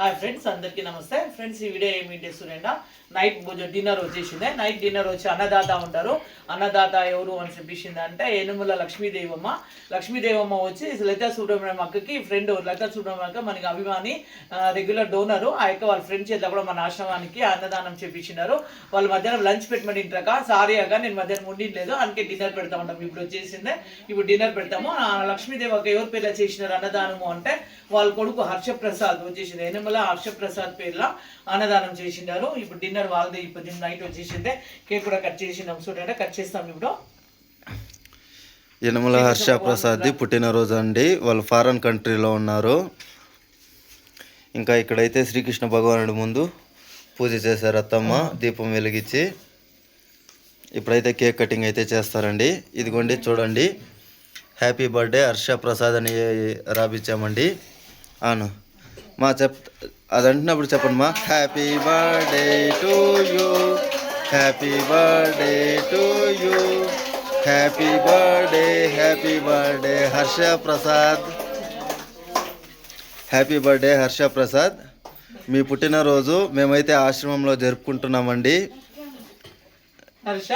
Hi friends అందరికీ నమస్తే. Friends ఈ వీడియో ఏమిటి చేస్తున్నాయంటే నైట్ డిన్నర్ వచ్చేసింది. నైట్ డిన్నర్ వచ్చి అన్నదాత ఉంటారు. అన్నదాత ఎవరు అని చెప్పించింది అంటే ఏనుముల లక్ష్మీదేవమ్మ. లక్ష్మీదేవమ్మ వచ్చి లలితా సుబ్రహ్మణ్యం అక్కకి ఫ్రెండ్ లలితా సుబ్రహ్మణ్యం అక్క మనకి అభిమాని రెగ్యులర్ డోనరు ఆ యొక్క వాళ్ళ ఫ్రెండ్ చేత కూడా మన ఆశ్రమానికి అన్నదానం చేపించినారు. వాళ్ళు మధ్యాహ్నం లంచ్ పెట్టమని ఇంటక సారీ అక్క నేను మధ్యాహ్నం ఉండిండలేదు. అందుకే డిన్నర్ పెడతా ఉంటాం ఇప్పుడు వచ్చేసిందే. ఇప్పుడు డిన్నర్ పెడతాము. ఆ లక్ష్మీదేవి అక్క ఎవరి పేర్లు చేసినారు అన్నదానము అంటే వాళ్ళ కొడుకు హర్షప్రసాద్ వచ్చేసింది. ఎనుమల హర్షప్రసాద్ పేర్ల అన్నదానం చేసినారు ఇప్పుడు డిన్నర్ వాళ్ళది ఇప్పుడు నైట్ వచ్చేసిందే. కేక్ కూడా కట్ చేసినాం చూడండి కట్ చేస్తాం ఇప్పుడు. యనమల హర్ష ప్రసాద్ది పుట్టినరోజు అండి. వాళ్ళు ఫారెన్ కంట్రీలో ఉన్నారు. ఇంకా ఇక్కడైతే శ్రీకృష్ణ భగవానుడి ముందు పూజ చేశారు అత్తమ్మ. దీపం వెలిగించి ఇప్పుడైతే కేక్ కటింగ్ అయితే చేస్తారండి. ఇదిగోండి చూడండి. Happy birthday. హర్ష ప్రసాద్ అని రాపించామండి అవును మా చెప్ అది అంటున్నప్పుడు చెప్పండి మా. Happy birthday to you happy birthday to you happy birthday happy birthday Harsha Prasad happy birthday Harsha Prasad మీ పుట్టినరోజు మేమైతే ఆశ్రమంలో జరుపుకుంటున్నామండి. హర్ష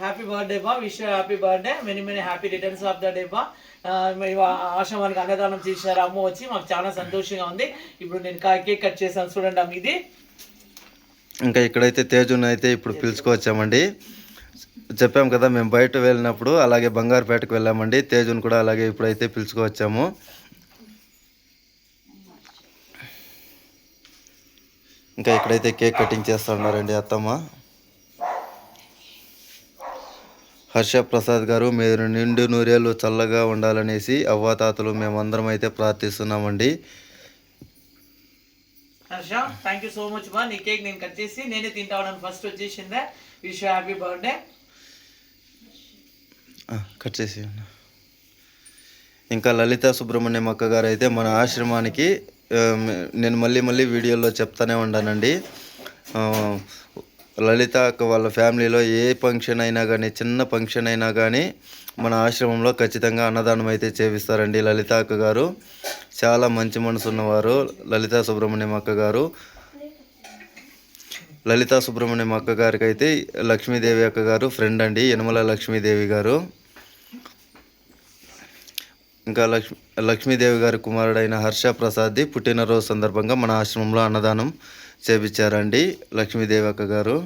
హ్యాపీ బర్త్డే బా wish happy birthday many many happy returns of the day బా ఆశ్రమానికి అన్నదానం చేశారు. అమ్మ వచ్చి మాకు చాలా సంతోషంగా ఉంది. ఇప్పుడు నేను కా- కేక్ కట్ చేశాను. చూడండి అమ్మ ఇది. ఇంకా ఇక్కడైతే తేజుని అయితే ఇప్పుడు పిలుచుకొచ్చామండి చెప్పాం కదా మేము బయట వెళ్ళినప్పుడు అలాగే బంగారుపేటకు వెళ్ళామండి. తేజుని కూడా అలాగే ఇప్పుడైతే పిలుచుకొచ్చాము ఇంకా ఇక్కడైతే కేక్ కటింగ్ చేస్తూ ఉన్నారండి అత్తమ్మ. హర్ష ప్రసాద్ గారు మీరు నిండు నూరేళ్ళు చల్లగా ఉండాలనేసి అవ్వాతాతలు మేమందరం అయితే ప్రార్థిస్తున్నామండి. Harsha thank you so much బా నీ కేక్ నేను కట్ చేసి నేనే తింటాను first వచ్చేసిందే. Wish happy birthday. Cut చేసి. ఇంకా లలిత సుబ్రహ్మణ్యం అక్క గారు అయితే మన ఆశ్రమానికి మే- నేను మళ్ళీ మళ్ళీ వీడియోలో చెప్తానే ఉన్నానండి ఆ, లలిత అక్క వాళ్ళ ఫ్యామిలీలో ఏ ఫంక్షన్ అయినా కానీ చిన్న ఫంక్షన్ అయినా కానీ మన ఆశ్రమంలో ఖచ్చితంగా అన్నదానం అయితే చేపిస్తారండి లలిత అక్క గారు. చాలా మంచి మనసు ఉన్నవారు లలిత సుబ్రహ్మణ్యం అక్క గారు. లలితా సుబ్రహ్మణ్యం అక్క గారికి అయితే లక్ష్మీదేవి అక్క గారు ఫ్రెండ్ అండి యనమల లక్ష్మీదేవి గారు. ఇంకా లక్ష్మి లక్ష్మీదేవి గారి కుమారుడైన హర్ష ప్రసాద్ది పుట్టినరోజు సందర్భంగా మన ఆశ్రమంలో అన్నదానం చేపించారండి లక్ష్మీదేవి అక్క గారు.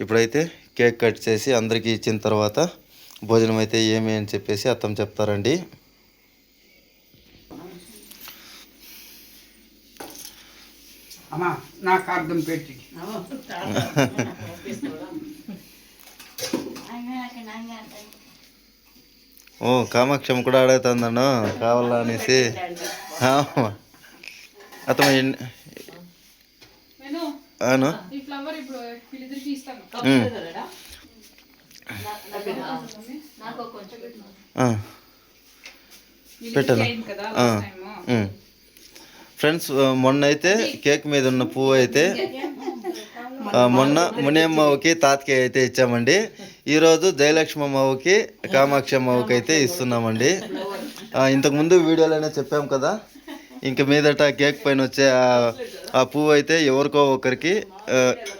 ఇప్పుడైతే కేక్ కట్ చేసి అందరికీ ఇచ్చిన తర్వాత భోజనం అయితే ఏమి అని చెప్పేసి అత్తమ్మ చెప్తారండి. అమ్మా నాకు అర్థం పెట్టి. ఓ కామాక్షం కూడా అడుగుతుందను కావాలా అనేసి. ఆమా. అవును. పెట్టను. ఫ్రెండ్స్ మొన్న అయితే కేక్ మీద ఉన్న పువ్వు అయితే మొన్న మునియమ్మకి తాతకి అయితే ఇచ్చామండి. ఈరోజు జయలక్ష్మి అమ్మకి కామాక్షి అమ్మకి అయితే ఇస్తున్నామండి. ఇంతకుముందు వీడియోలోనే చెప్పాం కదా ఇంక మీదట కేక్ పైన వచ్చే ఆ- పువ్వు అయితే ఎవరికో ఒకరికి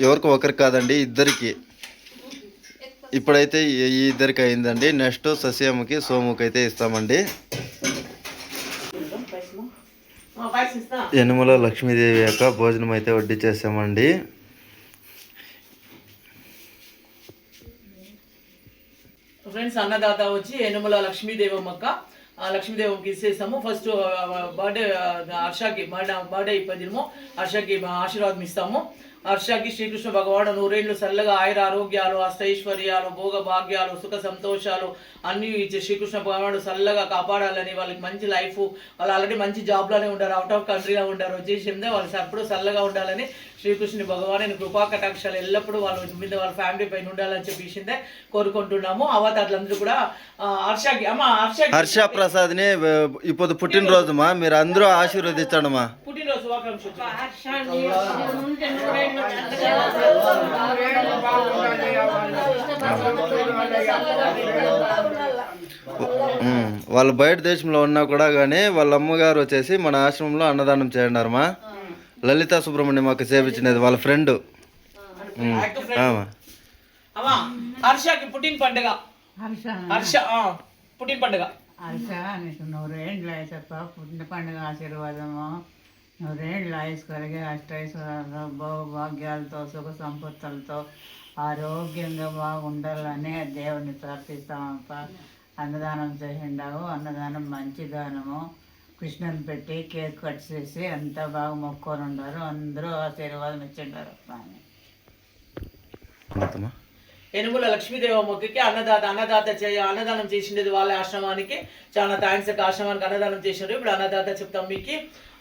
ఎవరికో ఒకరికి కాదండి ఇద్దరికి. ఇప్పుడైతే ఈ ఇద్దరికి అయిందండి. నెక్స్ట్ సస్యమ్మకి సోముకి అయితే ఇస్తామండి. ఎనుమల యనుమల లక్ష్మీదేవి యొక్క భోజనం అయితే వడ్డీ చేసామండి ఫ్రెండ్స్ అన్నదాత వచ్చి ఎనుమల లక్ష్మీదేవమ్మక్క లక్ష్మీదేవికి లక్ష్మీదేవమ్మకి ఇచ్చేసాము ఫస్ట్ బర్త్డే హర్షకి బర్త్డే బర్త్డే ఇప్పదినము హర్షకి ఆశీర్వాదం ఇస్తాము. హర్షకి శ్రీకృష్ణ భగవాడు నూరేళ్ళు చల్లగా ఆయుర ఆరోగ్యాలు అష్టైశ్వర్యాలు భోగ భాగ్యాలు సుఖ సంతోషాలు అన్నీ ఇచ్చి శ్రీకృష్ణ భగవాడు చల్లగా కాపాడాలని వాళ్ళకి మంచి లైఫ్ వాళ్ళు ఆల్రెడీ మంచి జాబ్లోనే ఉంటారు అవుట్ ఆఫ్ కంట్రీలో ఉంటారు వచ్చేసిందే వాళ్ళు ఎప్పుడు చల్లగా ఉండాలని శ్రీకృష్ణుని భగవాన్ కృపా కటాక్షాలు ఎల్లప్పుడూ వాళ్ళ మీద వాళ్ళ ఫ్యామిలీ పైన ఉండాలని చెప్పేసిందే కోరుకుంటున్నాము. అవతారులందరూ కూడా హర్షకి అమ్మ హర్షకి. హర్ష ప్రసాద్ని ఇప్పుడు పుట్టినరోజుమా? మీరు అందరూ ఆశీర్వదించడమా పుట్టినరోజు శుభాకాంక్షలు ఉమ్, వాళ్ళు బయట దేశంలో ఉన్నా కూడా కానీ వాళ్ళ అమ్మగారు వచ్చేసి మన ఆశ్రమంలో అన్నదానం చేయండారమ్మా. లలితా సుబ్రహ్మణ్యం మాకు చేపించినది వాళ్ళ ఫ్రెండ్. హర్షకి పుట్టిన పండుగ. హర్ష. హర్ష ఆ, పుట్టిన పండుగ. హర్ష నీకు నూరేండ్లు అయ్యేసప్ప పుట్టిన పండుగ ఆశీర్వాదము. నూరేండ్లు ఆయుష్ కలిగి అష్టైశ్వర్యాలతో భోగభాగ్యాలతో సుఖ సంపత్తులతో ఆరోగ్యంగా బాగుండాలని దేవుని ప్రార్థిస్తామప్ప. అన్నదానం చేసిండావు అన్నదానం మంచి దానము. కృష్ణని పెట్టి కేక్ కట్ చేసి అంతా బాగా మొక్కొని ఉండారు అందరూ ఆశీర్వాదం ఇచ్చిండారు అప్ప అని. అన్నతమ్మా ఎనుముల లక్ష్మీదేవ మొక్కకి అన్నదాత అన్నదాత చేయ అన్నదానం చేసిండేది వాళ్ళ ఆశ్రమానికి. చాలా థ్యాంక్స్ ఆశ్రమానికి అన్నదానం చేశారు. ఇప్పుడు అన్నదాత చెప్తాం మీకు.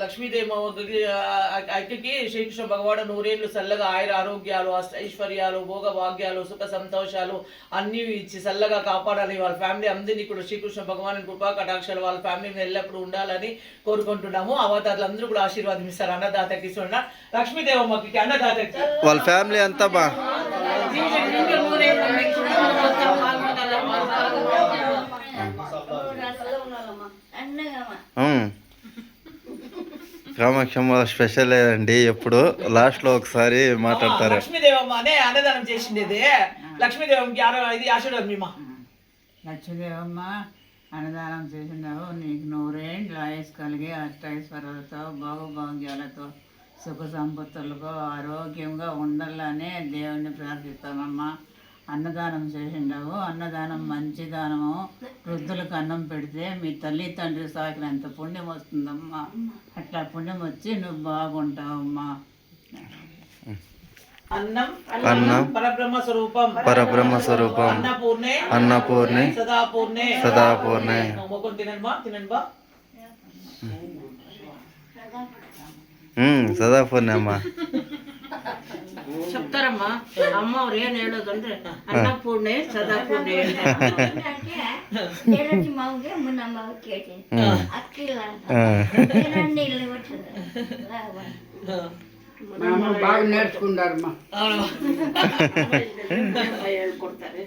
లక్ష్మీదేవి అక్కకి శ్రీకృష్ణ భగవాడు నూరేళ్ళు చల్లగా ఆయుర ఆరోగ్యాలు అష్ట ఐశ్వర్యాలు భోగ భాగ్యాలు సుఖ సంతోషాలు అన్ని ఇచ్చి చల్లగా కాపాడాలి. వాళ్ళ ఫ్యామిలీ అందరినీ కూడా శ్రీకృష్ణ భగవాన్ కృపా కటాక్షాలు వాళ్ళ ఫ్యామిలీ మీద ఎల్లప్పుడూ ఉండాలని కోరుకుంటున్నాము. అవతారులు అందరూ కూడా ఆశీర్వాదం ఇస్తారు. అన్నదాతకి చూడ లక్ష్మీదేవమ్మకి అన్నదాతకి వాళ్ళ ఫ్యామిలీ అంతా బా. కామాక్షమ్మ స్పెషల్ అండి. ఎప్పుడు లాస్ట్లో ఒకసారి మాట్లాడతారు. లక్ష్మీదేవమ్మ అనే అన్నదానం చేసిండేది. లక్ష్మీదేవమ్మకి ఇది ఆశీర్వాదం లక్ష్మీదేవమ్మ అన్నదానం చేసినావు నీకు నూరేండ్లు ఆయుష్ కలిగి అష్టైశ్వర్యాలతో బాగుభాగ్యాలతో సుఖ సంపత్తులతో ఆరోగ్యంగా ఉండాలని దేవుణ్ణి ప్రార్థిస్తామమ్మా అన్నదానం చేసిండావు. అన్నదానం మంచి దానము వృద్ధులకు అన్నం పెడితే మీ తల్లి తండ్రి సాకినంత పుణ్యం వస్తుందమ్మా. అట్లా పుణ్యం వచ్చి నువ్వు బాగుంటావమ్మా. అన్నం అన్నం పరబ్రహ్మ స్వరూపం. పరబ్రహ్మ స్వరూపం. అన్నపూర్ణే. అన్నపూర్ణి. సదాపూర్ణే. సదాపూర్ణి. తినండి తినండి సదాపూర్ణి అమ్మ. చెప్తారమ్మ ಅಮ್ಮ ಅವ್ರು ಏನ್ ಹೇಳೋದಂದ್ರೆ ಅನ್ನಪೂರ್ಣೆ ಸದಾಪೂರ್ಣೆ ಹೇಳೋದು ಮಾವಿಗೆ ಮುನ್ನ ಮಾವು ಕೇಳ್ತೀನಿ ಅಕ್ಕಿಲ್ಲ ఏనండి ఇల్లు కొట్టదు మామ బాగా నేర్చుకుంటారమ్మా ಹೇಳ್ಕೊಡ್ತಾರೆ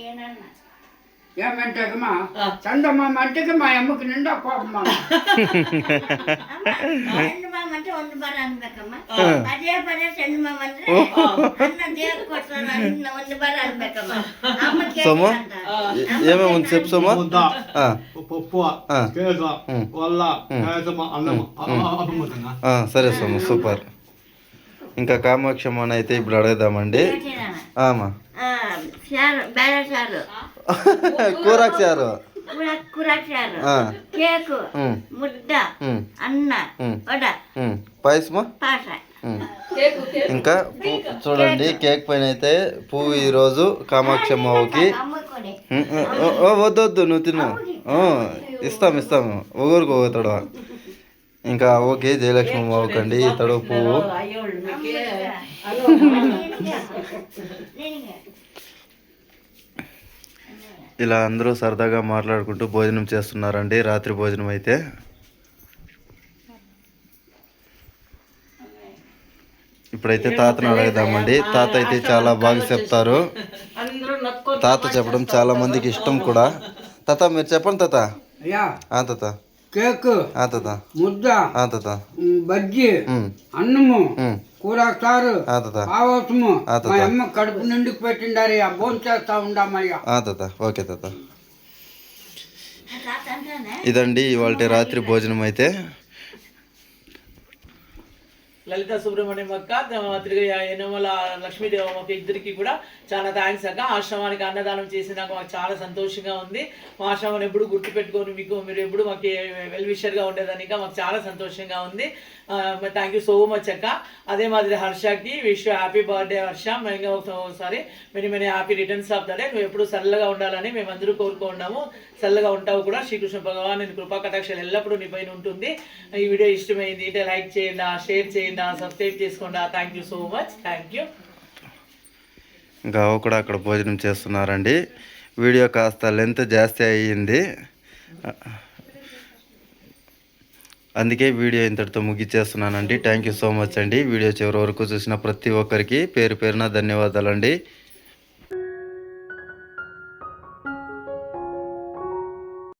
ఏనన్నా అంటే మా అమ్మకి నిండా సోమ? ఏమేమి చెప్పు సోమ? పప్పు సరే సోమ సూపర్. ఇంకా కామాక్షమ్మ అయితే ఇప్పుడు అడగదామండి. ఆమా కూరాక్షారు. కూరాక్షారు. పాయసము? ఇంకా చూడండి కేక్. పైన అయితే పువ్వు ఈరోజు కామాక్షమ్మ అవ్వకి వద్దొద్దు నువ్వు తిను. ఇస్తాం ఇస్తాం. ఒగురుకు పోతాడు ఇంకా ఓకే జయలక్ష్మి అవ్వకండి ఇతడు పువ్వు. ఇలా అందరూ సరదాగా మాట్లాడుకుంటూ భోజనం చేస్తున్నారండి. రాత్రి భోజనం అయితే. ఇప్పుడైతే తాతను అడగదామండి. తాత అయితే చాలా బాగా చెప్తారు. తాత చెప్పడం చాలా మందికి ఇష్టం కూడా. తాత మీరు చెప్పండి తాత. తాత. కేక్. తాత. ముద్ద. తాత. బజ్జీ. అన్నము. కూరసారు ఆవసము మా అమ్మ కడుపు నిండుకు పెట్టిండారు. భోజనం చేస్తా ఉండమయ్యా తాత ఓకే తాత. ఇదండి ఇవాళ రాత్రి భోజనం అయితే. లలిత సుబ్రహ్మణ్యం అక్క తిరిగి యనమల లక్ష్మీదేవమ్మ ఇద్దరికి కూడా చాలా థ్యాంక్స్ అక్క. ఆశ్రమానికి అన్నదానం చేసినాక మాకు చాలా సంతోషంగా ఉంది. మా ఆశ్రమాన్ని ఎప్పుడు గుర్తుపెట్టుకొని మీకు మీరు ఎప్పుడు మాకు వెల్ విషర్గా ఉండేదానిక మాకు చాలా సంతోషంగా ఉంది. థ్యాంక్ యూ సో మచ్ అక్క. అదే మాదిరి హర్షకి విష్ హ్యాపీ బర్త్డే హర్ష. మేము ఒకసారి many many happy returns of the day నువ్వు ఎప్పుడు చల్లగా ఉండాలని మేము అందరూ కోరుకున్నాము చల్లగా ఉంటావు కూడా. శ్రీకృష్ణ భగవాన్ నేను కృపా కటాక్షాలు ఎల్లప్పుడూ నీ పైన ఉంటుంది. ఈ వీడియో ఇష్టమైంది అంటే లైక్ చేయండి షేర్ చేయండి. సబ్స్క్రైబ్ చేసుకోండి. Thank you so much thank you కూడా అక్కడ భోజనం చేస్తున్నారండి. వీడియో కాస్త లెంత్ జాస్తి అయ్యింది. అందుకే వీడియో ఇంతటితో ముగిచ్చేస్తున్నానండి థ్యాంక్ యూ సో మచ్ అండి. వీడియో చివరి వరకు చూసిన ప్రతి ఒక్కరికి పేరు పేరున ధన్యవాదాలండి.